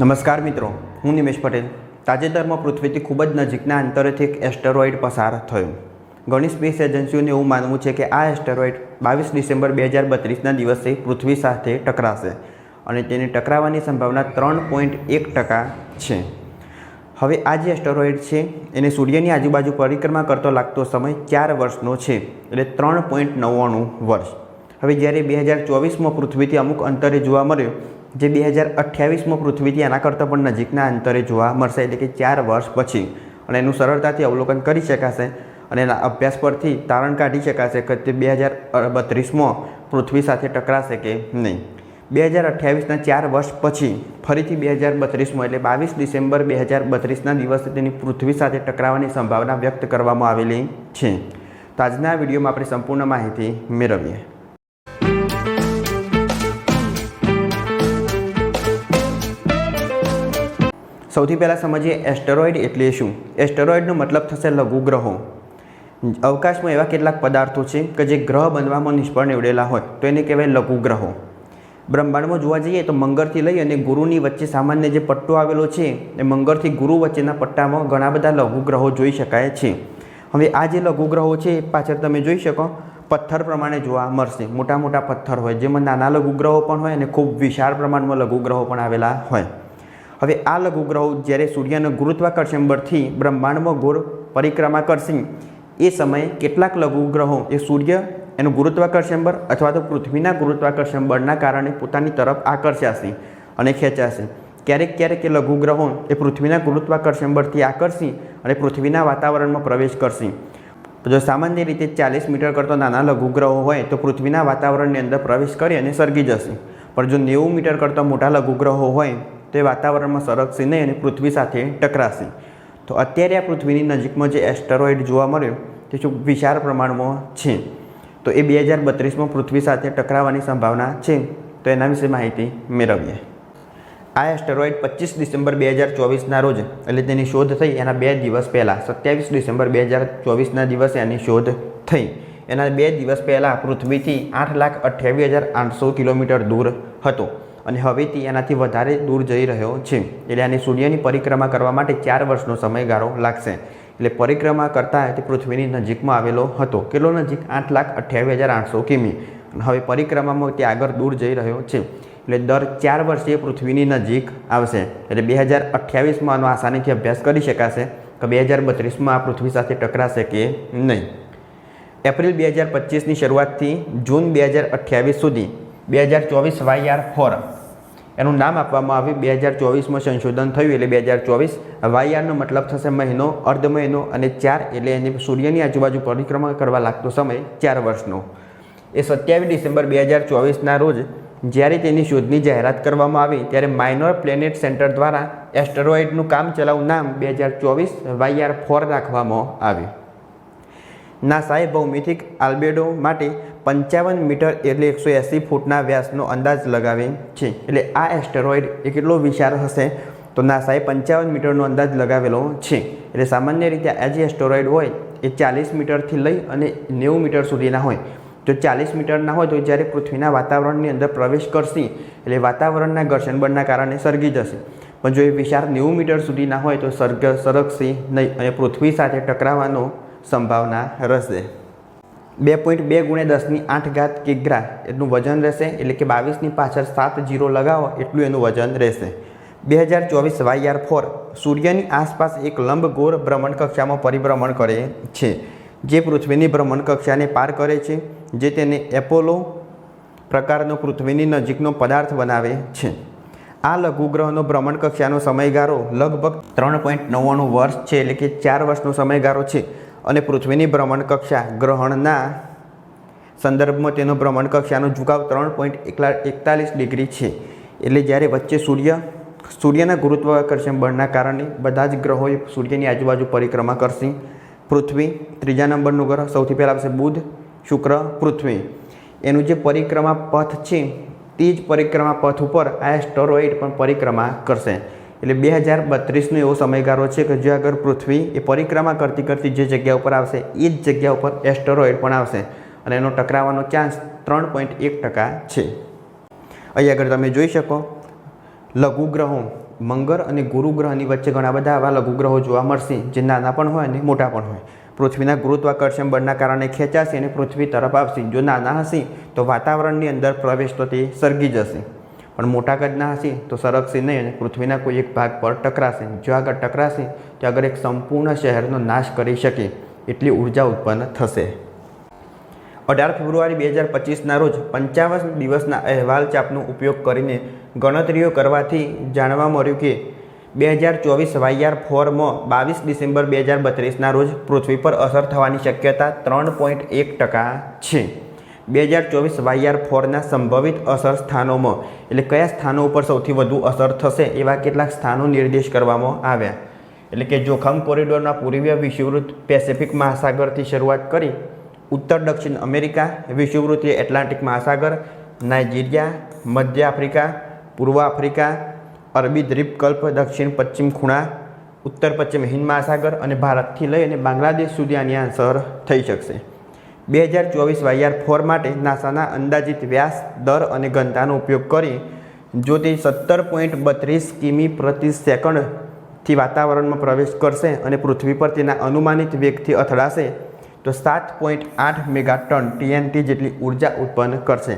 નમસ્કાર મિત્રો, હું નિમેશ પટેલ. તાજેતરમાં પૃથ્વીથી ખૂબ જ નજીકના અંતરેથી એક એસ્ટેરોઇડ પસાર થયો. ઘણી સ્પેસ એજન્સીઓને એવું માનવું છે કે આ એસ્ટેરોઇડ બાવીસ ડિસેમ્બર બે હજાર બત્રીસના દિવસે પૃથ્વી સાથે ટકરાશે અને તેને ટકરાવાની સંભાવના ત્રણ પોઈન્ટ એક ટકા છે. હવે આ જે એસ્ટેરોઇડ છે, એને સૂર્યની આજુબાજુ પરિક્રમા કરતો લાગતો સમય ચાર વર્ષનો છે, એટલે ત્રણ પોઈન્ટ નવ્વાણું વર્ષ. હવે જ્યારે બે હજાર ચોવીસમાં પૃથ્વીથી અમુક અંતરે જોવા મળ્યો જે બે હજાર અઠ્યાવીસમાં પૃથ્વીથી એના કરતાં પણ નજીકના અંતરે જોવા મળશે એટલે કે ચાર વર્ષ પછી. અને એનું સરળતાથી અવલોકન કરી શકાશે અને એના અભ્યાસ પરથી તારણ કાઢી શકાશે કે તે બે હજાર બત્રીસમાં પૃથ્વી સાથે ટકરાશે કે નહીં. બે હજાર અઠ્યાવીસના ચાર વર્ષ પછી ફરીથી બે હજાર બત્રીસમાં એટલે બાવીસ ડિસેમ્બર બે હજાર બત્રીસના દિવસે તેની પૃથ્વી સાથે ટકરાવાની સંભાવના વ્યક્ત કરવામાં આવેલી છે. તો આજના વિડીયોમાં આપણે સંપૂર્ણ માહિતી મેળવીએ. સૌથી પહેલાં સમજીએ એસ્ટેરોઇડ એટલે શું? એસ્ટેરોઇડનો મતલબ થશે લઘુગ્રહો અવકાશમાં એવા કેટલાક પદાર્થો છે કે જે ગ્રહ બનવામાં નિષ્ફળ નીવડેલા હોય, તો એને કહેવાય લઘુગ્રહો બ્રહ્માંડમાં જોવા જઈએ તો મંગળથી લઈ અને ગુરુની વચ્ચે સામાન્ય જે પટ્ટો આવેલો છે, એ મંગળથી ગુરુ વચ્ચેના પટ્ટામાં ઘણા બધા લઘુગ્રહો જોઈ શકાય છે. હવે આ જે લઘુગ્રહો છે એ પાછળ તમે જોઈ શકો, પથ્થર પ્રમાણે જોવા મળશે. મોટા મોટા પથ્થર હોય, જેમાં નાના લઘુગ્રહો પણ હોય અને ખૂબ વિશાળ પ્રમાણમાં લઘુગ્રહો પણ આવેલા હોય. હવે આ લઘુગ્રહો જ્યારે સૂર્યના ગુરુત્વાકર્ષણ બળથી બ્રહ્માંડમાં ગોળ પરિક્રમા કરશે, એ સમયે કેટલાક લઘુગ્રહો એ સૂર્ય, એનું ગુરુત્વાકર્ષણ બળ અથવા તો પૃથ્વીના ગુરુત્વાકર્ષણ બળના કારણે પોતાની તરફ આકર્ષાશે અને ખેંચાશે. ક્યારેક ક્યારેક એ લઘુગ્રહો એ પૃથ્વીના ગુરુત્વાકર્ષણ બળથી આકર્ષી અને પૃથ્વીના વાતાવરણમાં પ્રવેશ કરશે. જો સામાન્ય રીતે ચાલીસ મીટર કરતો નાના લઘુગ્રહો હોય, તો પૃથ્વીના વાતાવરણની અંદર પ્રવેશ કરી અને સળગી જશે. પણ જો નેવું મીટર કરતા મોટા લઘુગ્રહો હોય તો વાતાવરણમાં સરકશે નહીં અને પૃથ્વી સાથે ટકરાશે. તો અત્યારે આ પૃથ્વીની નજીકમાં જે એસ્ટરોઇડ જોવા મળ્યો, તે શું વિશાળ પ્રમાણમાં છે? તો એ બે હજાર બત્રીસમાં પૃથ્વી સાથે ટકરાવાની સંભાવના છે. તો એના વિશે માહિતી મેળવીએ. આ એસ્ટરોઇડ પચીસ ડિસેમ્બર બે હજાર ચોવીસના રોજ, એટલે તેની શોધ થઈ. એના બે દિવસ પહેલાં, સત્યાવીસ ડિસેમ્બર બે હજાર ચોવીસના દિવસે એની શોધ થઈ. એના બે દિવસ પહેલાં પૃથ્વીથી આઠ લાખ અઠ્યાવીસ હજાર આઠસો કિલોમીટર દૂર હતો. અને હવે તે એનાથી વધારે દૂર જઈ રહ્યો છે. એટલે આની સૂર્યની પરિક્રમા કરવા માટે ચાર વર્ષનો સમયગાળો લાગશે. એટલે પરિક્રમા કરતાં તે પૃથ્વીની નજીકમાં આવેલો હતો. કેટલો નજીક? આઠ લાખ અઠ્યાવીસ હજાર આઠસો કિમી. અને હવે પરિક્રમામાં તે આગળ દૂર જઈ રહ્યો છે. એટલે દર ચાર વર્ષે પૃથ્વીની નજીક આવશે. એટલે બે હજાર અઠ્યાવીસમાં આનો આસાનીથી અભ્યાસ કરી શકાશે કે બે હજાર બત્રીસમાં આ પૃથ્વી સાથે ટકરાશે કે નહીં. એપ્રિલ બે હજાર પચીસની શરૂઆતથી જૂન બે હજાર અઠ્યાવીસ સુધી બે હજાર ચોવીસ વાય આર ફોર. એનું નામ આપવામાં આવ્યું બે હજાર ચોવીસમાં સંશોધન થયું એટલે બે હજાર ચોવીસ વાયઆરનો મતલબ થશે મહિનો, અર્ધ મહિનો અને ચાર એટલે એની સૂર્યની આજુબાજુ પરિક્રમા કરવા લાગતો સમય ચાર વર્ષનો. એ સત્યાવીસ ડિસેમ્બર બે હજાર ચોવીસના રોજ જ્યારે તેની શોધની જાહેરાત કરવામાં આવી ત્યારે માઇનોર પ્લેનેટ સેન્ટર દ્વારા એસ્ટરોઇડનું કામ ચલાવું નામ બે હજાર ચોવીસ વાયઆર ફોર રાખવામાં આવ્યું. નાસાએ ભૌમિતિક આલ્બેડો માટે પંચાવન મીટર એટલે એકસો એંસી ફૂટના વ્યાસનો અંદાજ લગાવે છે. એટલે આ એસ્ટેરોઇડ એ કેટલો વિશાળ હશે? તો નાસાએ પંચાવન મીટરનો અંદાજ લગાવેલો છે. એટલે સામાન્ય રીતે આ જે એસ્ટેરોઇડ હોય, એ ચાલીસ મીટરથી લઈ અને નેવું મીટર સુધીના હોય. જો ચાલીસ મીટરના હોય, તો જ્યારે પૃથ્વીના વાતાવરણની અંદર પ્રવેશ કરશે, એટલે વાતાવરણના ઘર્ષણ બળના કારણે સળગી જશે. પણ જો એ વિશાળ નેવું મીટર સુધીના હોય, તો સર્ગ સરગશે નહીં અને પૃથ્વી સાથે ટકરાવાનો સંભાવના રહેશે. બે પોઈન્ટ બે ગુણ્યા દસની આઠ ઘાત કિગ્રા એટલું વજન રહેશે, એટલે કે બાવીસની પાછળ સાત જીરો લગાવો, એટલું એનું વજન રહેશે. બે હજાર ચોવીસ વાયઆર ફોર સૂર્યની આસપાસ એક લંબગોળ ભ્રમણ કક્ષામાં પરિભ્રમણ કરે છે, જે પૃથ્વીની ભ્રમણ કક્ષાને પાર કરે છે, જે તેને એપોલો પ્રકારનો પૃથ્વીની નજીકનો પદાર્થ બનાવે છે. આ લઘુગ્રહનો ભ્રમણ કક્ષાનો સમયગાળો લગભગ ત્રણ પોઈન્ટ નવ્વાણું વર્ષ છે, એટલે કે ચાર વર્ષનો સમયગાળો છે. અને પૃથ્વીની ભ્રમણકક્ષા ગ્રહણના સંદર્ભમાં તેનો ભ્રમણકક્ષાનો ઝુકાવ ત્રણ પોઈન્ટ એકલા એકતાલીસ ડિગ્રી છે. એટલે જ્યારે વચ્ચે સૂર્ય, સૂર્યના ગુરુત્વાકર્ષણ બળના કારણે બધા જ ગ્રહોએ સૂર્યની આજુબાજુ પરિક્રમા કરશે. પૃથ્વી ત્રીજા નંબરનું ગ્રહ સૌથી પહેલાં આવશે બુધ, શુક્ર, પૃથ્વી. એનું જે પરિક્રમા પથ છે, તે જ પરિક્રમા પથ ઉપર આ એસ્ટરોઇડ પણ પરિક્રમા કરશે. એટલે બે હજાર બત્રીસનો એવો સમયગાળો છે કે જે આગળ પૃથ્વી એ પરિક્રમા કરતી કરતી જે જગ્યા ઉપર આવશે એ જ જગ્યા ઉપર એસ્ટરોઇડ પણ આવશે. અને એનો ટકરાવાનો ચાન્સ ત્રણ પોઈન્ટ એક ટકા છે. અહીં આગળ તમે જોઈ શકો, લઘુગ્રહો, મંગળ અને ગુરુ ગ્રહની વચ્ચે ઘણા બધા આવા લઘુગ્રહો જોવા મળશે, જે નાના પણ હોય અને મોટા પણ હોય. પૃથ્વીના ગુરુત્વાકર્ષણ બળના કારણે ખેંચાશે અને પૃથ્વી તરફ આવશે. જો નાના હશે, તો વાતાવરણની અંદર પ્રવેશ તો તે સળગી જશે. પણ મોટા કદના હશે તો સરકશે નહીં અને પૃથ્વીના કોઈ એક ભાગ પર ટકરાશે. જો આગળ ટકરાશે, તો આગળ એક સંપૂર્ણ શહેરનો નાશ કરી શકે એટલી ઊર્જા ઉત્પન્ન થશે. અઢાર ફેબ્રુઆરી બે હજાર પચીસના રોજ પંચાવન દિવસના અહેવાલ ચાપનો ઉપયોગ કરીને ગણતરીઓ કરવાથી જાણવા મળ્યું કે બે હજાર ચોવીસ વાયઆર ફોરમાં બાવીસ ડિસેમ્બર બે હજાર બત્રીસના રોજ પૃથ્વી પર અસર થવાની શક્યતા ત્રણ પોઈન્ટ એક ટકા છે. બે હજાર ચોવીસ વાયઆર ફોરના સંભવિત અસર સ્થાનોમાં, એટલે કયા સ્થાનો ઉપર સૌથી વધુ અસર થશે એવા કેટલાક સ્થાનો નિર્દેશ કરવામાં આવ્યા. એટલે કે જોખમ કોરિડોરના પૂર્વીય વિષુવવૃત્ત પેસિફિક મહાસાગરથી શરૂઆત કરી, ઉત્તર દક્ષિણ અમેરિકા વિષુવવૃત્તીય એટલાન્ટિક મહાસાગર, નાઇજીરિયા, મધ્ય આફ્રિકા, પૂર્વ આફ્રિકા, અરબી દ્વીપકલ્પ, દક્ષિણ પશ્ચિમ ખૂણા, ઉત્તર પશ્ચિમ હિન્દ મહાસાગર અને ભારતથી લઈ અને બાંગ્લાદેશ સુધી આની અસર થઈ શકશે. બે હજાર ચોવીસ વાયર ફોર માટે નાસાના અંદાજિત વ્યાસ દર અને ઘનતાનો ઉપયોગ કરી જો તે સત્તર પોઈન્ટ બત્રીસ કિમી પ્રતિ સેકન્ડથી વાતાવરણમાં પ્રવેશ કરશે અને પૃથ્વી પર તેના અનુમાનિત વેગથી અથડાશે, તો સાત પોઈન્ટ આઠ મેગાટન ટીએનટી જેટલી ઊર્જા ઉત્પન્ન કરશે.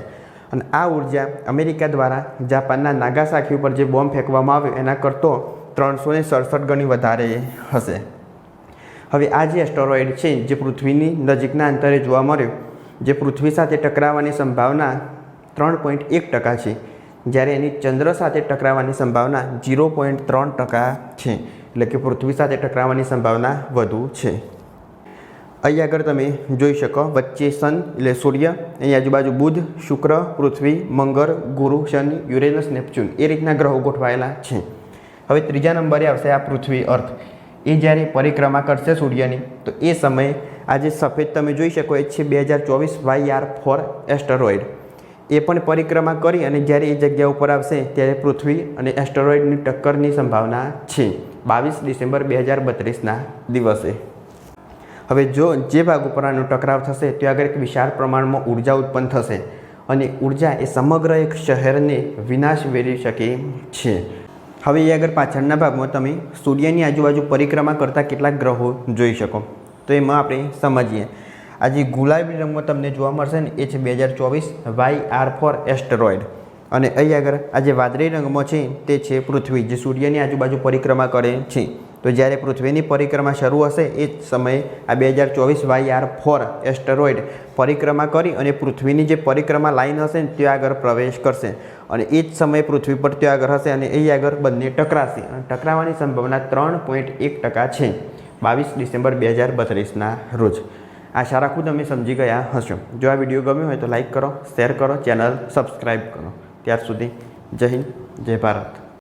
અને આ ઊર્જા અમેરિકા દ્વારા જાપાનના નાગાસાકી ઉપર જે બોમ્બ ફેંકવામાં આવ્યો, એના કરતો ત્રણસો ને સડસઠ ગણી વધારે હશે. હવે આ જે એસ્ટરોઇડ છે, જે પૃથ્વીની નજીકના અંતરે જોવા મળ્યો, જે પૃથ્વી સાથે ટકરાવવાની સંભાવના ત્રણ પોઈન્ટ એક ટકા છે, જ્યારે એની ચંદ્ર સાથે ટકરાવવાની સંભાવના ઝીરો પોઈન્ટ ત્રણ ટકા છે, એટલે કે પૃથ્વી સાથે ટકરાવવાની સંભાવના વધુ છે. અહીં આગળ તમે જોઈ શકો, વચ્ચે સન એટલે સૂર્ય, અહીં આજુબાજુ બુધ, શુક્ર, પૃથ્વી, મંગળ, ગુરુ, શનિ, યુરેનસ, નેપચ્યુન, એ રીતના ગ્રહો ગોઠવાયેલા છે. હવે ત્રીજા નંબરે આવશે આ પૃથ્વી અર્થ. એ જ્યારે પરિક્રમા કરશે સૂર્યની, તો એ સમયે આ જે સફેદ તમે જોઈ શકો એ છે બે હજાર ચોવીસ વાય આર ફોર એસ્ટરોઇડ. એ પણ પરિક્રમા કરી અને જ્યારે એ જગ્યા ઉપર આવશે, ત્યારે પૃથ્વી અને એસ્ટરોઇડની ટક્કરની સંભાવના છે, બાવીસ ડિસેમ્બર બે હજાર બત્રીસના દિવસે. હવે જો જે ભાગ ઉપર આનો ટકરાવ થશે ત્યાં આગળ એક વિશાળ પ્રમાણમાં ઊર્જા ઉત્પન્ન થશે અને ઊર્જા એ સમગ્ર એક શહેરને વિનાશ વેરી શકે છે. હવે એ આગળ પાછળના ભાગમાં તમે સૂર્યની આજુબાજુ પરિક્રમા કરતા કેટલાક ગ્રહો જોઈ શકો. તો એમાં આપણે સમજીએ. આ જે ગુલાબી રંગમાં તમને જોવા મળશે ને, એ છે બે હજાર ચોવીસ વાય આર ફોર એસ્ટરોઇડ. અને અહીં આગળ આ જે વાદળી રંગમાં છે, તે છે પૃથ્વી, જે સૂર્યની આજુબાજુ પરિક્રમા કરે છે. તો જ્યારે પૃથ્વીની પરિક્રમા શરૂ હશે, એ જ સમયે આ બે હજાર ચોવીસ વાય આર ફોર એસ્ટરોઇડ પરિક્રમા કરી અને પૃથ્વીની જે પરિક્રમા લાઈન હશે ને તે આગળ પ્રવેશ કરશે. અને એ જ સમયે પૃથ્વી પર ત્યાં આગળ હશે અને એ આગળ બંને ટકરાશે. અને ટકરાવાની સંભાવના ત્રણ પોઈન્ટ એક ટકા છે. બાવીસ ડિસેમ્બર બે હજાર બત્રીસના રોજ. આશા રાખું તમે સમજી ગયા હશો. જો આ વીડિયો ગમ્યો હોય તો લાઇક કરો, શેર કરો, ચેનલ સબસ્ક્રાઈબ કરો. ત્યાર સુધી જય હિન્દ, જય ભારત.